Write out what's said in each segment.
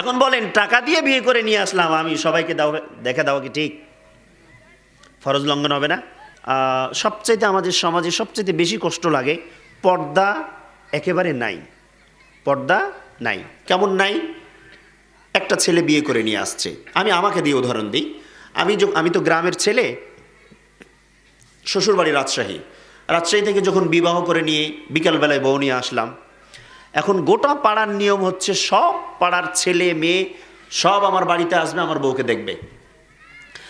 এখন বলেন, টাকা দিয়ে বিয়ে করে নিয়ে আসলাম, আমি সবাইকে দাও, দেখা দেওয়া কি ঠিক? ফরজ লঙ্ঘন হবে না। সবচাইতে আমাদের সমাজে সবচাইতে বেশি কষ্ট লাগে, পর্দা একেবারে নাই। পর্দা নাই। কেমন নাই? একটা ছেলে বিয়ে করে নিয়ে আসছে। আমি আমাকে দিয়ে উদাহরণ দিই। আমি আমি তো গ্রামের ছেলে শ্বশুরবাড়ি রাজশাহী। রাজশাহী থেকে যখন বিবাহ করে নিয়ে বিকালবেলায় বউ নিয়ে আসলাম এখন গোটা পাড়ার নিয়ম হচ্ছে, সব পাড়ার ছেলে, মেয়ে, সব আমার বাড়িতে আসবে, আমার বউকে দেখবে।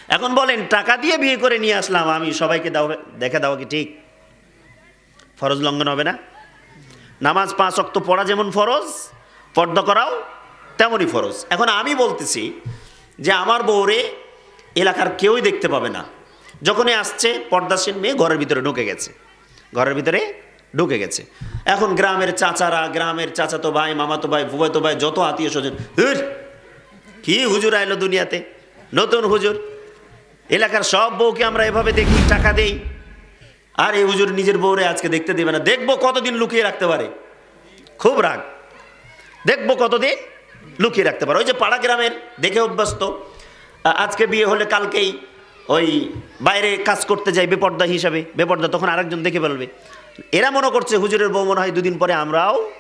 এখন বলেন, টাকা দিয়ে বিয়ে করে নিয়ে আসলাম, আমি সবাইকে দাও, দেখা দেওয়া কি ঠিক? ফরজ লঙ্ঘন হবে না? নামাজ পাঁচ অক্ত পড়া যেমন ফরজ, পর্দা করাও তেমনই ফরজ। এখন আমি বলতেছি যে আমার বউরে এলাকার কেউই দেখতে পাবে না। যখনই আসছে পর্দাসীন মেয়ে ঘরের ভিতরে ঢুকে গেছে। ঘরের ভিতরে ঢুকে গেছে। এখন গ্রামের চাচারা গ্রামের চাচাতো ভাই মামাতো ভাই ফুবাতো ভাই যত আত্মীয় স্বজন "হুর, কি হুজুর আইলো দুনিয়াতে? নতুন হুজুর। এলাকার সব বউকে আমরা এভাবে দেখি টাকা দেই। আর এই হুজুর নিজের বউরে আজকে দেখতে দেবে না। দেখব কতদিন লুকিয়ে রাখতে পারে। খুব রাগ। দেখব কতদিন লুকিয়ে রাখতে পারে। ওই যে পাড়া গ্রামের দেখে অভ্যস্ত। আজকে বিয়ে হলে কালকেই ওই বাইরে কাজ করতে যায় বেপর্দা হিসাবে। বেপর্দা তখন আরেকজন দেখে ফেলবে। এরা মনে করছে হুজুরের বউ মনে হয় দুদিন পরে আমরাও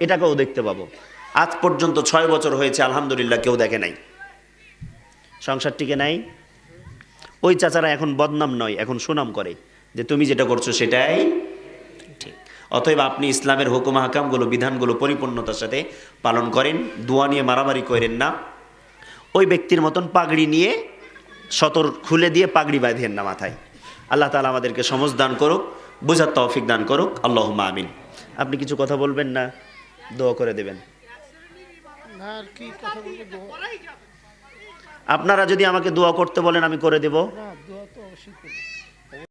এটাকেও দেখতে পাবো। আজ পর্যন্ত ছয় বছর হয়েছে, আলহামদুলিল্লাহ কেউ দেখে নাই। সংসার টিকে নাই। ওই চাচারা এখন বদনাম নয়, এখন সুনাম করে যে তুমি যেটা করছ সেটাই ঠিক। অতএব আপনি ইসলামের হুকুম হাকামগুলো বিধানগুলো, পরিপূর্ণতার সাথে পালন করেন, দোয়া নিয়ে মারামারি করেন না। ওই ব্যক্তির মতন পাগড়ি নিয়ে সতর খুলে দিয়ে পাগড়ি বাঁধেন না মাথায়। আল্লাহ তালা আমাদেরকে সমজ দান করুক। বোঝার তৌফিক দান করুক আল্লাহ আমিন। আপনি কিছু কথা বলবেন না? দোয়া করে দেবেন। আপনারা যদি আমাকে দোয়া করতে বলেন আমি করে দেব।